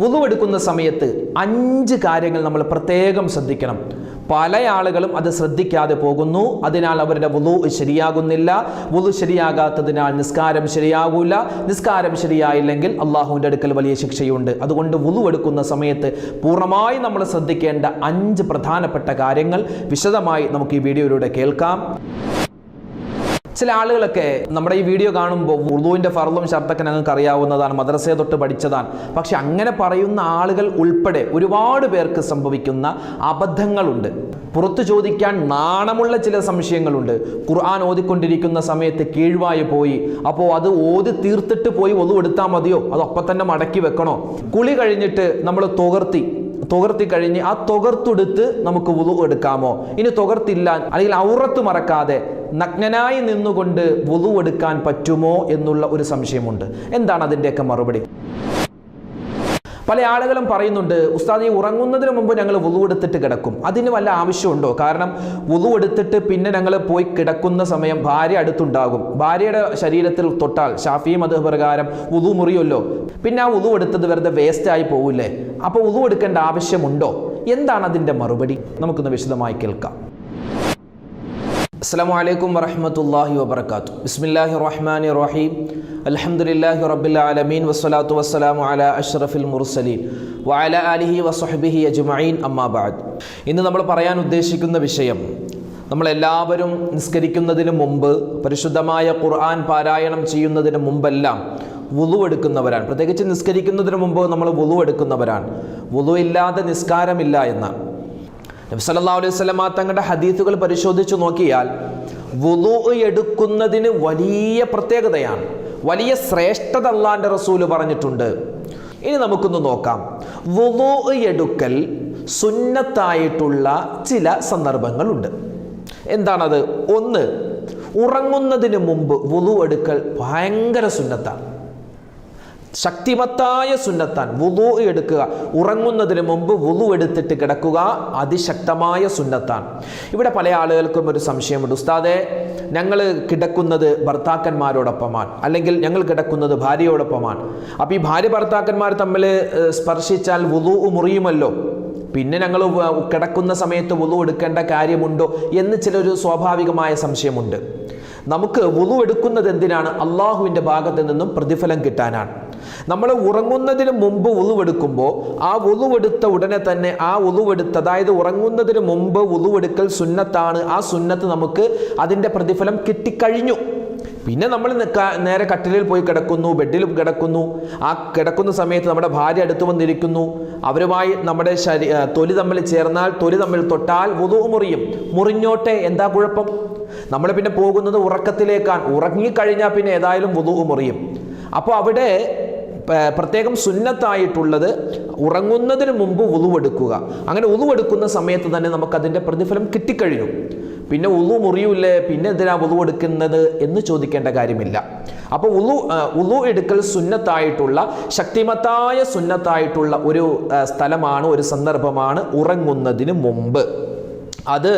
വുളുവെടുക്കുന്ന സമയത്ത് അഞ്ച് കാര്യങ്ങൾ നമ്മൾ പ്രത്യേകം ശ്രദ്ധിക്കണം. പല ആളുകളും അത് ശ്രദ്ധിക്കാതെ പോകുന്നു. അതിനാൽ അവരുടെ വുളു ശരിയാകുന്നില്ല. വുളു ശരിയാകാത്തതിനാൽ നിസ്കാരം ശരിയാകൂല. നിസ്കാരം ശരിയായില്ലെങ്കിൽ അള്ളാഹുവിന്റെ അടുക്കൽ വലിയ ശിക്ഷയുണ്ട്. അതുകൊണ്ട് വുളു എടുക്കുന്ന സമയത്ത് പൂർണമായി നമ്മൾ ശ്രദ്ധിക്കേണ്ട അഞ്ച് പ്രധാനപ്പെട്ട കാര്യങ്ങൾ വിശദമായി നമുക്ക് ഈ വീഡിയോയിലൂടെ കേൾക്കാം. ചില ആളുകളൊക്കെ നമ്മുടെ ഈ വീഡിയോ കാണുമ്പോൾ ഉറുദുവിന്റെ ഫർളും ഷർട്ടൊക്കെ ഞങ്ങൾക്ക് അറിയാവുന്നതാണ് മദ്രസയെ തൊട്ട് പഠിച്ചതാണ്. പക്ഷെ അങ്ങനെ പറയുന്ന ആളുകൾ ഉൾപ്പെടെ ഒരുപാട് പേർക്ക് സംഭവിക്കുന്ന അബദ്ധങ്ങളുണ്ട്. പുറത്തു ചോദിക്കാൻ നാണമുള്ള ചില സംശയങ്ങളുണ്ട്. ഖുർആൻ ഓതിക്കൊണ്ടിരിക്കുന്ന സമയത്ത് കീഴ്വായി പോയി. അപ്പോൾ അത് ഓതി തീർത്തിട്ട് പോയി ഒതു എടുത്താൽ മതിയോ? അത് ഒപ്പം തന്നെ മടക്കി വെക്കണോ? കുളി കഴിഞ്ഞിട്ട് നമ്മൾ തുകർത്തി. തുകർത്തി കഴിഞ്ഞ് ആ തുകർത്തെടുത്ത് നമുക്ക് ഉതു എടുക്കാമോ? ഇനി തുകർത്തില്ല. അല്ലെങ്കിൽ ഔറത്ത് മറക്കാതെ നഗ്നനായി നിന്നുകൊണ്ട് വുളു എടുക്കാൻ പറ്റുമോ എന്നുള്ള ഒരു സംശയമുണ്ട്. എന്താണ് അതിന്റെയൊക്കെ മറുപടി? പല ആളുകളും പറയുന്നുണ്ട് ഉസ്താദി ഉറങ്ങുന്നതിന് മുമ്പ് ഞങ്ങൾ വുളു എടുത്തിട്ട് കിടക്കും. അതിന് വല്ല ആവശ്യമുണ്ടോ? കാരണം വുളു എടുത്തിട്ട് പിന്നെ ഞങ്ങൾ പോയി കിടക്കുന്ന സമയം ഭാര്യ അടുത്തുണ്ടാകും. ഭാര്യയുടെ ശരീരത്തിൽ തൊട്ടാൽ ഷാഫി മത പ്രകാരം വുളു മുറിയുമല്ലോ. പിന്നെ ആ വുളു എടുത്തത് വെറുതെ വേസ്റ്റായി പോവില്ലേ? അപ്പോൾ വുളു എടുക്കേണ്ട ആവശ്യമുണ്ടോ? എന്താണ് അതിന്റെ മറുപടി? നമുക്കൊന്ന് വിശദമായി കേൾക്കാം. അസ്സാം വലൈക്കും വറഹമത്തല്ലാഹി വബർക്കാത്തു ബിസ്മില്ലാഹി റഹ്മാൻ റഹീം അലഹമുല്ലാഹി റബ്ബിൽ ആലമീൻ. വസ്സലാത്തു വസ്സലാമു അല അഷ്റഫിൽ മുർസലീൻ. വഅല അലിഹി വസ്ഹബിഹി അജ്മഈൻ. അമ്മാ ബഅദ്. ഇന്ന് നമ്മൾ പറയാൻ ഉദ്ദേശിക്കുന്ന വിഷയം നമ്മളെല്ലാവരും നിസ്കരിക്കുന്നതിന് മുമ്പ് പരിശുദ്ധമായ ഖുർആൻ പാരായണം ചെയ്യുന്നതിന് മുമ്പെല്ലാം വുളു എടുക്കുന്നവരാണ്. പ്രത്യേകിച്ച് നിസ്കരിക്കുന്നതിന് മുമ്പ് നമ്മൾ വുളു എടുക്കുന്നവരാണ്. വുളു ഇല്ലാതെ നിസ്കാരമില്ല എന്നാണ് നബി സല്ലല്ലാഹു അലൈഹി വസല്ലമ തങ്ങളുടെ ഹദീസുകൾ പരിശോധിച്ചു നോക്കിയാൽ വുളു എടുക്കുന്നതിന് വലിയ പ്രത്യേകതയാണ്. വലിയ ശ്രേഷ്ഠത അള്ളാന്റെ റസൂൽ പറഞ്ഞിട്ടുണ്ട്. ഇനി നമുക്കൊന്ന് നോക്കാം. വുളു എടുക്കൽ സുന്നത്തായിട്ടുള്ള ചില സന്ദർഭങ്ങളുണ്ട്. എന്താണത്? ഒന്ന് ഉറങ്ങുന്നതിന് മുമ്പ് വുളു എടുക്കൽ ഭയങ്കര സുന്നത്താണ്. ശക്തിമത്തായ സുന്നത്താൻ വുതു എടുക്കുക. ഉറങ്ങുന്നതിന് മുമ്പ് വുതു എടുത്തിട്ട് കിടക്കുക അതിശക്തമായ സുന്നത്താൻ. ഇവിടെ പല ആളുകൾക്കും ഒരു സംശയമുണ്ട്. ഉസ്താദെ ഞങ്ങൾ കിടക്കുന്നത് ഭർത്താക്കന്മാരോടൊപ്പമാണ്. അല്ലെങ്കിൽ ഞങ്ങൾ കിടക്കുന്നത് ഭാര്യയോടൊപ്പമാണ്. അപ്പോൾ ഈ ഭാര്യ ഭർത്താക്കന്മാർ തമ്മിൽ സ്പർശിച്ചാൽ വുതു മുറിയുമല്ലോ. പിന്നെ ഞങ്ങൾ കിടക്കുന്ന സമയത്ത് വുതു എടുക്കേണ്ട കാര്യമുണ്ടോ എന്ന് ചിലൊരു സ്വാഭാവികമായ സംശയമുണ്ട്. നമുക്ക് വുതു എടുക്കുന്നത് എന്തിനാണ്? അള്ളാഹുവിന്റെ ഭാഗത്ത് നിന്നും പ്രതിഫലം കിട്ടാനാണ്. നമ്മൾ ഉറങ്ങുന്നതിന് മുമ്പ് ഉളുവെടുക്കുമ്പോൾ ആ ഉളുവെടുത്ത ഉടനെ തന്നെ ആ ഉളുവെടുത്ത് അതായത് ഉറങ്ങുന്നതിന് മുമ്പ് ഉളുവെടുക്കൽ സുന്നത്താണ്. ആ സുന്നത്ത് നമുക്ക് അതിന്റെ പ്രതിഫലം കിട്ടിക്കഴിഞ്ഞു. പിന്നെ നമ്മൾ നേരെ കട്ടിലിൽ പോയി കിടക്കുന്നു ബെഡിൽ കിടക്കുന്നു. ആ കിടക്കുന്ന സമയത്ത് നമ്മുടെ ഭാര്യ അടുത്ത് വന്നിരിക്കുന്നു. അവരുമായി നമ്മുടെ ശരീ തൊലി തമ്മിൽ ചേർന്നാൽ തൊലി തമ്മിൽ തൊട്ടാൽ വുതു മുറിയും. മുറിഞ്ഞോട്ടെ എന്താ കുഴപ്പം? നമ്മൾ പിന്നെ പോകുന്നത് ഉറക്കത്തിലേക്കാണ്. ഉറങ്ങിക്കഴിഞ്ഞാൽ പിന്നെ ഏതായാലും വുതു മുറിയും. അപ്പോൾ അവിടെ പ്രത്യേകം സുന്നത്തായിട്ടുള്ളത് ഉറങ്ങുന്നതിന് മുമ്പ് ഉളുവെടുക്കുക. അങ്ങനെ ഉളുവെടുക്കുന്ന സമയത്ത് തന്നെ നമുക്കതിന്റെ പ്രതിഫലം കിട്ടിക്കഴിഞ്ഞു. പിന്നെ ഉളു മുറിയൂല്ലേ പിന്നെ എന്തിനാ ഉളു എടുക്കുന്നത് എന്ന് ചോദിക്കേണ്ട കാര്യമില്ല. അപ്പോൾ ഉളു ഉളു എടുക്കൽ സുന്നത്തായിട്ടുള്ള ശക്തിമത്തായ സുന്നത്തായിട്ടുള്ള ഒരു സ്ഥലമാണ് ഒരു സന്ദർഭമാണ് ഉറങ്ങുന്നതിന് മുമ്പ്. അത്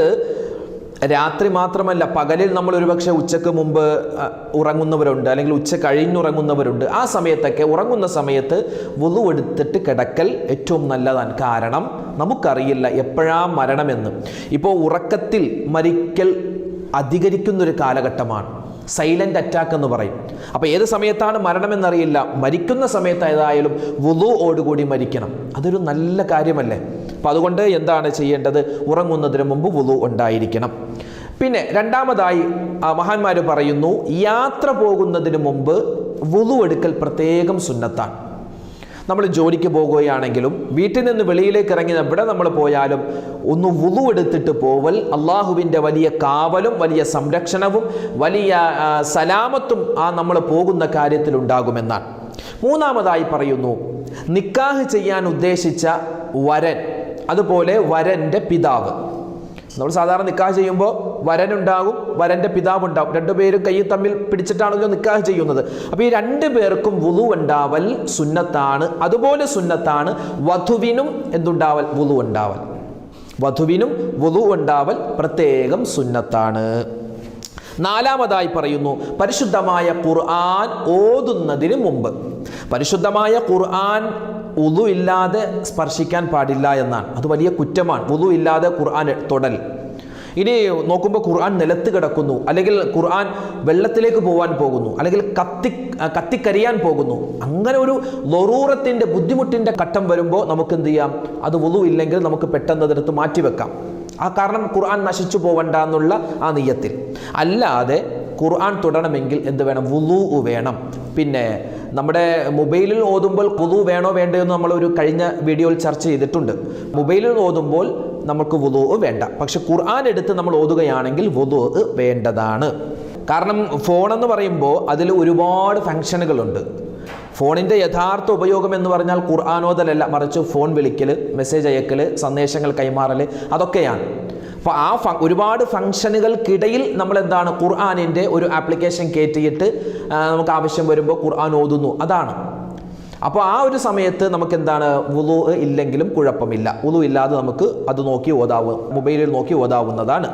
രാത്രി മാത്രമല്ല പകലിൽ നമ്മൾ ഒരുപക്ഷെ ഉച്ചയ്ക്ക് മുമ്പ് ഉറങ്ങുന്നവരുണ്ട് അല്ലെങ്കിൽ ഉച്ച കഴിഞ്ഞുറങ്ങുന്നവരുണ്ട് ആ സമയത്തൊക്കെ ഉറങ്ങുന്ന സമയത്ത് വുളു എടുത്തിട്ട് കിടക്കൽ ഏറ്റവും നല്ലതാണ്. കാരണം നമുക്കറിയില്ല എപ്പോഴാ മരണമെന്ന്. ഇപ്പോൾ ഉറക്കത്തിൽ മരിക്കൽ അധികരിക്കുന്നൊരു കാലഘട്ടമാണ്. സൈലന്റ് അറ്റാക്ക് എന്ന് പറയും. അപ്പോൾ ഏത് സമയത്താണ് മരണമെന്നറിയില്ല. മരിക്കുന്ന സമയത്ത് ഏതായാലും വുളുവോടുകൂടി മരിക്കണം. അതൊരു നല്ല കാര്യമല്ലേ? അപ്പം അതുകൊണ്ട് എന്താണ് ചെയ്യേണ്ടത്? ഉറങ്ങുന്നതിന് മുമ്പ് വുളു ഉണ്ടായിരിക്കണം. പിന്നെ രണ്ടാമതായി മഹാന്മാർ പറയുന്നു യാത്ര പോകുന്നതിന് മുമ്പ് വുളു എടുക്കൽ പ്രത്യേകം സുന്നത്താണ്. നമ്മൾ ജോലിക്ക് പോകുകയാണെങ്കിലും വീട്ടിൽ നിന്ന് വെളിയിലേക്ക് ഇറങ്ങി എവിടെ നമ്മൾ പോയാലും ഒന്ന് വുളു എടുത്തിട്ട് പോവൽ അള്ളാഹുവിന്റെ വലിയ കാവലും വലിയ സംരക്ഷണവും വലിയ സലാമത്തും ആ നമ്മൾ പോകുന്ന കാര്യത്തിൽ ഉണ്ടാകുമെന്നാണ്. മൂന്നാമതായി പറയുന്നു നിക്കാഹ് ചെയ്യാൻ ഉദ്ദേശിച്ച വരൻ. അതുപോലെ വരന്റെ പിതാവ്. നമ്മൾ സാധാരണ നിക്കാഹ് ചെയ്യുമ്പോൾ വരനുണ്ടാകും വരന്റെ പിതാവ് ഉണ്ടാവും രണ്ടുപേരും കൈ തമ്മിൽ പിടിച്ചിട്ടാണല്ലോ നിക്കാഹ് ചെയ്യുന്നത്. അപ്പോൾ ഈ രണ്ട് പേർക്കും വുളു ഉണ്ടാവൽ സുന്നത്താണ്. അതുപോലെ സുന്നത്താണ് വധുവിനും എന്തുണ്ടാവൽ? വുളു ഉണ്ടാവൽ. വധുവിനും വുളു ഉണ്ടാവൽ പ്രത്യേകം സുന്നത്താണ്. നാലാമതായി പറയുന്നു പരിശുദ്ധമായ ഖുർആൻ ഓതുന്നതിന് മുമ്പ്. പരിശുദ്ധമായ ഖുർആൻ ഉതു ഇല്ലാതെ സ്പർശിക്കാൻ പാടില്ല എന്നാണ്. അത് വലിയ കുറ്റമാണ്. ഉതു ഇല്ലാതെ ഖുർആൻ തൊടൽ. ഇനി നോക്കുമ്പോൾ ഖുർആൻ നിലത്ത് കിടക്കുന്നു. അല്ലെങ്കിൽ ഖുർആൻ വെള്ളത്തിലേക്ക് പോകാൻ പോകുന്നു. അല്ലെങ്കിൽ കത്തി കത്തിക്കരിയാൻ പോകുന്നു. അങ്ങനെ ഒരു ലൊറൂറത്തിന്റെ ബുദ്ധിമുട്ടിന്റെ ഘട്ടം വരുമ്പോൾ നമുക്ക് എന്ത് ചെയ്യാം? അത് വുളു ഇല്ലെങ്കിൽ നമുക്ക് പെട്ടെന്ന് അതെടുത്ത് മാറ്റിവെക്കാം ആ കാരണം ഖുർആൻ നശിച്ചു പോവണ്ട എന്നുള്ള ആ നെയ്യത്തിൽ. അല്ലാതെ ഖുർആൻ തുടരണമെങ്കിൽ എന്ത് വേണം? വുളു വേണം. പിന്നെ നമ്മുടെ മൊബൈലിൽ ഓതുമ്പോൾ വുളു വേണോ വേണ്ടയോ എന്ന് നമ്മൾ ഒരു കഴിഞ്ഞ വീഡിയോയിൽ ചർച്ച ചെയ്തിട്ടുണ്ട്. മൊബൈലിൽ ഓതുമ്പോൾ നമുക്ക് വുതു വേണ്ട. പക്ഷെ ഖുർആൻ എടുത്ത് നമ്മൾ ഓതുകയാണെങ്കിൽ വുതു വേണ്ടതാണ്. കാരണം ഫോൺ എന്ന് പറയുമ്പോൾ അതിൽ ഒരുപാട് ഫങ്ഷനുകളുണ്ട് ഫോണിന്റെ യഥാർത്ഥ ഉപയോഗം എന്ന് പറഞ്ഞാൽ ഖുർആാനോദലല്ല മറിച്ച് ഫോൺ വിളിക്കൽ മെസ്സേജ് അയക്കൽ സന്ദേശങ്ങൾ കൈമാറൽ അതൊക്കെയാണ്. അപ്പോൾ ആ ഒരുപാട് ഫംഗ്ഷനുകൾക്കിടയിൽ നമ്മൾ എന്താണ് ഖുർആാനിന്റെ ഒരു ആപ്ലിക്കേഷൻ കയറ്റിയിട്ട് നമുക്ക് ആവശ്യം വരുമ്പോൾ ഖുർആൻ ഓതുന്നു. അതാണ്. അപ്പോൾ ആ ഒരു സമയത്ത് നമുക്ക് എന്താണ് വുളു ഇല്ലെങ്കിലും കുഴപ്പമില്ല. വുളു ഇല്ലാതെ നമുക്ക് അത് നോക്കി ഓതാവും മൊബൈലിൽ നോക്കി ഓതാവുന്നതാണ്.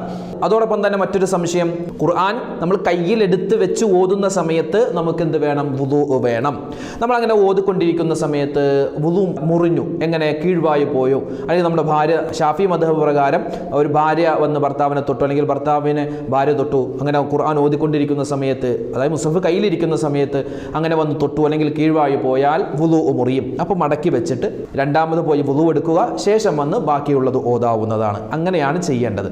അതോടൊപ്പം തന്നെ മറ്റൊരു സംശയം ഖുർആൻ നമ്മൾ കയ്യിൽ കയ്യിലെടുത്ത് വെച്ച് ഓതുന്ന സമയത്ത് നമുക്ക് എന്ത് വേണം? വുളു വേണം. നമ്മൾ അങ്ങനെ ഓതിക്കൊണ്ടിരിക്കുന്ന സമയത്ത് വുളു മുറിഞ്ഞു എങ്ങനെ കീഴ്വായി പോയോ? അല്ലെങ്കിൽ നമ്മുടെ ഭാര്യ ഷാഫി മധബ് പ്രകാരം ഒരു ഭാര്യ വന്ന് ഭർത്താവിനെ തൊട്ടു അല്ലെങ്കിൽ ഭർത്താവിനെ ഭാര്യ തൊട്ടു അങ്ങനെ ഖുർആൻ ഓതിക്കൊണ്ടിരിക്കുന്ന സമയത്ത് അതായത് മുസഫ് കയ്യിലിരിക്കുന്ന സമയത്ത് അങ്ങനെ വന്ന് തൊട്ടു അല്ലെങ്കിൽ കീഴ്വായി പോയാൽ വുളു മുറിയും. അപ്പോൾ മടക്കി വെച്ചിട്ട് രണ്ടാമത് പോയി വുളു എടുക്കുക. ശേഷം വന്ന് ബാക്കിയുള്ളത് ഓതാവുന്നതാണ്. അങ്ങനെയാണ് ചെയ്യേണ്ടത്.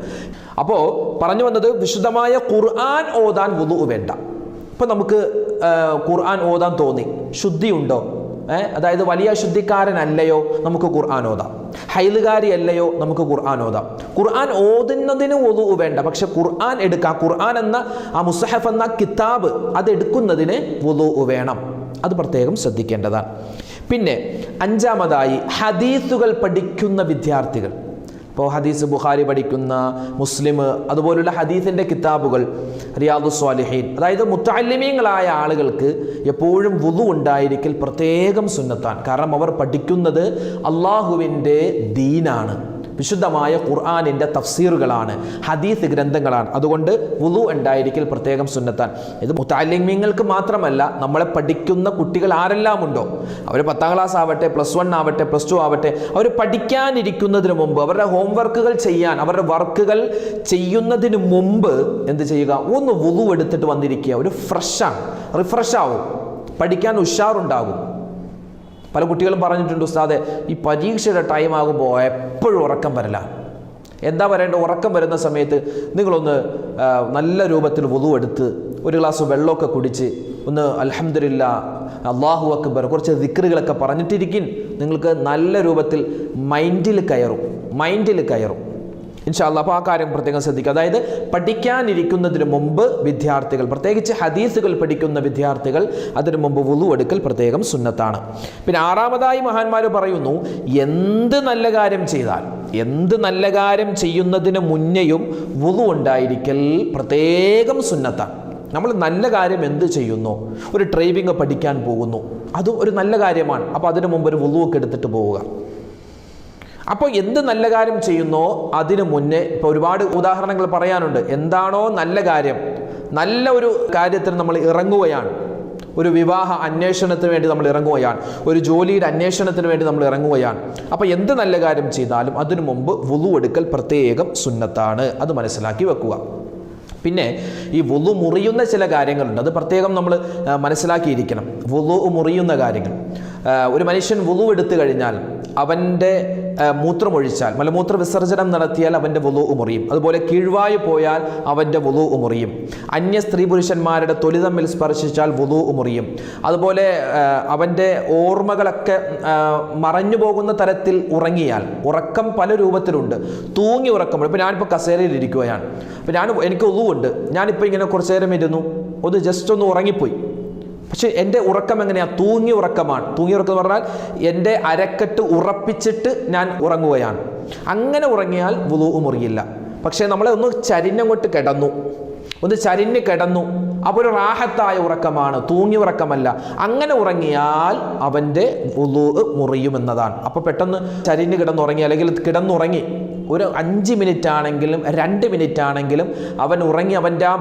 അപ്പോൾ പറഞ്ഞു വന്നത് വിശുദ്ധമായ ഖുർആൻ ഓതാൻ വുളു വേണ്ട. ഇപ്പം നമുക്ക് ഖുർആൻ ഓതാൻ തോന്നി. ശുദ്ധിയുണ്ടോ? ഏ അതായത് വലിയ ശുദ്ധിക്കാരനല്ലയോ? നമുക്ക് ഖുർആൻ ഓതാം. ഹൈലുകാരി അല്ലയോ നമുക്ക് ഖുർആൻ ഓതാം. ഖുർആൻ ഓതുന്നതിന് ഒതു വേണ്ട. പക്ഷെ ഖുർആൻ എടുക്കാം. ഖുർആൻ എന്ന ആ മുസഹഫ് എന്ന കിതാബ് അതെടുക്കുന്നതിന് ഒതു വേണം. അത് പ്രത്യേകം ശ്രദ്ധിക്കേണ്ടതാണ്. പിന്നെ അഞ്ചാമതായി ഹദീസുകൾ പഠിക്കുന്ന വിദ്യാർത്ഥികൾ. ഇപ്പോൾ ഹദീസ് ബുഖാരി പഠിക്കുന്ന മുസ്ലിം അതുപോലുള്ള ഹദീസിന്റെ കിതാബുകൾ റിയാദു സ്വാലിഹീൻ. അതായത് മുത്തല്ലിമീങ്ങളായ ആളുകൾക്ക് എപ്പോഴും വുതു ഉണ്ടായിരിക്കൽ പ്രത്യേകം സുന്നത്താണ്. കാരണം അവർ പഠിക്കുന്നത് അള്ളാഹുവിന്റെ ദീനാണ്. വിശുദ്ധമായ ഖുർആാനിന്റെ തഫ്സീറുകളാണ് ഹദീസ് ഗ്രന്ഥങ്ങളാണ്. അതുകൊണ്ട് വുളു ഉണ്ടായിരിക്കൽ പ്രത്യേകം സുന്നത്താൻ ഇത് മുത്താലിമ്യങ്ങൾക്ക് മാത്രമല്ല നമ്മളെ പഠിക്കുന്ന കുട്ടികൾ ആരെല്ലാം ഉണ്ടോ അവർ പത്താം ക്ലാസ് ആവട്ടെ പ്ലസ് വൺ ആവട്ടെ പ്ലസ് ടു ആവട്ടെ അവർ പഠിക്കാനിരിക്കുന്നതിന് മുമ്പ് അവരുടെ ഹോംവർക്കുകൾ ചെയ്യാൻ അവരുടെ വർക്കുകൾ ചെയ്യുന്നതിന് മുമ്പ് എന്ത് ചെയ്യുക? ഒന്ന് വുളു എടുത്തിട്ട് വന്നിരിക്കുക. ഒരു ഫ്രഷാണ് റിഫ്രഷ് ആവും. പഠിക്കാൻ ഉഷാറുണ്ടാകും. പല കുട്ടികളും പറഞ്ഞിട്ടുണ്ട് ഉസ്താദെ ഈ പരീക്ഷയുടെ ടൈം ആകുമ്പോൾ എപ്പോഴും ഉറക്കം വരില്ല. എന്താ പറയേണ്ട ഉറക്കം വരുന്ന സമയത്ത് നിങ്ങളൊന്ന് നല്ല രൂപത്തിൽ വുതു എടുത്ത് ഒരു ഗ്ലാസ് വെള്ളമൊക്കെ കുടിച്ച് ഒന്ന് അലഹമില്ല അള്ളാഹു അക്ബർ കുറച്ച് ദിക്റുകളൊക്കെ പറഞ്ഞിട്ടിരിക്കും. നിങ്ങൾക്ക് നല്ല രൂപത്തിൽ മൈൻഡിൽ കയറും മൈൻഡിൽ കയറും. ഇൻഷാല്ല അപ്പോൾ ആ കാര്യം പ്രത്യേകം ശ്രദ്ധിക്കുക. അതായത് പഠിക്കാനിരിക്കുന്നതിന് മുമ്പ് വിദ്യാർത്ഥികൾ പ്രത്യേകിച്ച് ഹദീസുകൾ പഠിക്കുന്ന വിദ്യാർത്ഥികൾ അതിനു മുമ്പ് വുളു എടുക്കൽ പ്രത്യേകം സുന്നത്താണ്. പിന്നെ ആറാമതായി മഹാന്മാർ പറയുന്നു എന്ത് നല്ല കാര്യം ചെയ്താൽ എന്ത് നല്ല കാര്യം ചെയ്യുന്നതിന് മുന്നെയും വുളു ഉണ്ടായിരിക്കൽ പ്രത്യേകം സുന്നത്താണ്. നമ്മൾ നല്ല കാര്യം എന്ത് ചെയ്യുന്നു? ഒരു ഡ്രൈവിംഗ് പഠിക്കാൻ പോകുന്നു. അതും ഒരു നല്ല കാര്യമാണ്. അപ്പോൾ അതിനു മുമ്പ് ഒരു വുളുവൊക്കെ എടുത്തിട്ട് പോവുക. അപ്പോൾ എന്ത് നല്ല കാര്യം ചെയ്യുന്നോ അതിനു മുന്നേ ഇപ്പോൾ ഒരുപാട് ഉദാഹരണങ്ങൾ പറയാനുണ്ട്. എന്താണോ നല്ല കാര്യം നല്ല ഒരു കാര്യത്തിന് നമ്മൾ ഇറങ്ങുകയാണ്. ഒരു വിവാഹ അന്വേഷണത്തിന് വേണ്ടി നമ്മൾ ഇറങ്ങുകയാണ്. ഒരു ജോലിയുടെ അന്വേഷണത്തിന് വേണ്ടി നമ്മൾ ഇറങ്ങുകയാണ്. അപ്പോൾ എന്ത് നല്ല കാര്യം ചെയ്താലും അതിനു മുമ്പ് വുളു എടുക്കൽ പ്രത്യേകം സുന്നത്താണ്. അത് മനസ്സിലാക്കി വെക്കുക. പിന്നെ ഈ വുളു മുറിയുന്ന ചില കാര്യങ്ങളുണ്ട്. അത് പ്രത്യേകം നമ്മൾ മനസ്സിലാക്കിയിരിക്കണം. വുളു മുറിയുന്ന കാര്യങ്ങൾ. ഒരു മനുഷ്യൻ വുളു എടുത്തു കഴിഞ്ഞാൽ അവന്റെ മൂത്രമൊഴിച്ചാൽ മലമൂത്ര വിസർജനം നടത്തിയാൽ അവന്റെ വുളു മുറിയും അതുപോലെ കീഴ്വായു പോയാൽ അവന്റെ വുളു മുറിയും അന്യ സ്ത്രീ പുരുഷന്മാരുടെ തൊലി തമ്മിൽ സ്പർശിച്ചാൽ വുളു മുറിയും അതുപോലെ അവന്റെ ഓർമ്മകളൊക്കെ മറഞ്ഞു പോകുന്ന തരത്തിൽ ഉറങ്ങിയാൽ ഉറക്കം പല രൂപത്തിലുണ്ട്. തൂങ്ങി ഉറക്കം ഇപ്പം ഞാനിപ്പോൾ കസേരയിൽ ഇരിക്കുകയാണ്. അപ്പം ഞാൻ എനിക്ക് ഒതുവുണ്ട് ഞാനിപ്പോൾ ഇങ്ങനെ കുറച്ച് നേരം ഇരുന്നു. ഒന്ന് ജസ്റ്റ് ഒന്ന് ഉറങ്ങിപ്പോയി. പക്ഷെ എന്റെ ഉറക്കം എങ്ങനെയാണ് തൂങ്ങി ഉറക്കമാണ്. തൂങ്ങി ഉറക്കം എന്ന് പറഞ്ഞാൽ എന്റെ അരക്കെട്ട് ഉറപ്പിച്ചിട്ട് ഞാൻ ഉറങ്ങുകയാണ്. അങ്ങനെ ഉറങ്ങിയാൽ വുളു മുറിയില്ല. പക്ഷേ നമ്മളെ ഒന്ന് ചരിഞ്ഞങ്ങോട്ട് കിടന്നു. ഒന്ന് ചരിഞ്ഞ് കിടന്നു. അപ്പോൾ ഒരു റാഹത്തായ ഉറക്കമാണ് തൂങ്ങി ഉറക്കമല്ല. അങ്ങനെ ഉറങ്ങിയാൽ അവന്റെ വുളു മുറിയുമെന്നതാണ് അപ്പോൾ പെട്ടെന്ന് ചരിഞ്ഞ് കിടന്നുറങ്ങി അല്ലെങ്കിൽ കിടന്നുറങ്ങി ഒരു അഞ്ച് മിനിറ്റ് ആണെങ്കിലും രണ്ട് മിനിറ്റ് ആണെങ്കിലും അവൻ ഉറങ്ങി അവന്റെ ആ,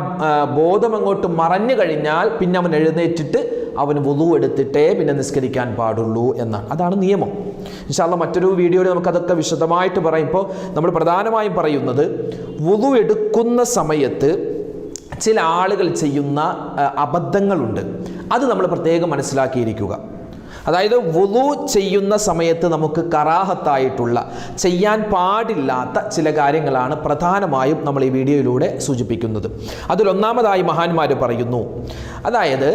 ബോധം അങ്ങോട്ട് മറഞ്ഞു കഴിഞ്ഞാൽ പിന്നെ അവൻ എഴുന്നേറ്റിട്ട് അവൻ വുളു എടുത്തിട്ടേ പിന്നെ നിസ്കരിക്കാൻ പാടുള്ളൂ എന്നാണ്. അതാണ് നിയമം. ഇൻഷാല്ല മറ്റൊരു വീഡിയോയിൽ നമുക്കതൊക്കെ വിശദമായിട്ട് പറയുമ്പോൾ നമ്മൾ പ്രധാനമായും പറയുന്നത് വുളു എടുക്കുന്ന സമയത്ത് ചില ആളുകൾ ചെയ്യുന്ന അബദ്ധങ്ങളുണ്ട്. അത് നമ്മൾ പ്രത്യേകം മനസ്സിലാക്കിയിരിക്കുക. അതായത് വുളു ചെയ്യുന്ന സമയത്ത് നമുക്ക് കറാഹത്തായിട്ടുള്ള ചെയ്യാൻ പാടില്ലാത്ത ചില കാര്യങ്ങളാണ് പ്രധാനമായും നമ്മൾ ഈ വീഡിയോയിലൂടെ സൂചിപ്പിക്കുന്നത്. അതിലൊന്നാമതായി മഹാന്മാർ പറയുന്നു അതായത്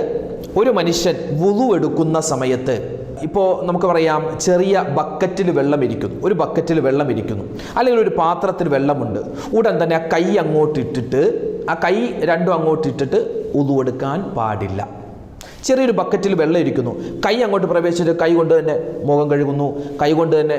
ഒരു മനുഷ്യൻ വുളു എടുക്കുന്ന സമയത്ത് ഇപ്പോൾ നമുക്ക് പറയാം ചെറിയ ബക്കറ്റിൽ വെള്ളം ഇരിക്കുന്നു. ഒരു ബക്കറ്റിൽ വെള്ളം ഇരിക്കുന്നു. അല്ലെങ്കിൽ ഒരു പാത്രത്തിൽ വെള്ളമുണ്ട്. ഉടൻ തന്നെ ആ കൈ അങ്ങോട്ട് ഇട്ടിട്ട് ആ കൈ രണ്ടും അങ്ങോട്ട് ഇട്ടിട്ട് ഉതു എടുക്കാൻ പാടില്ല. ചെറിയൊരു ബക്കറ്റിൽ വെള്ളം ഇരിക്കുന്നു. കൈ അങ്ങോട്ട് പ്രവേശിച്ചിട്ട് കൈ കൊണ്ട് തന്നെ മുഖം കഴുകുന്നു. കൈ കൊണ്ട് തന്നെ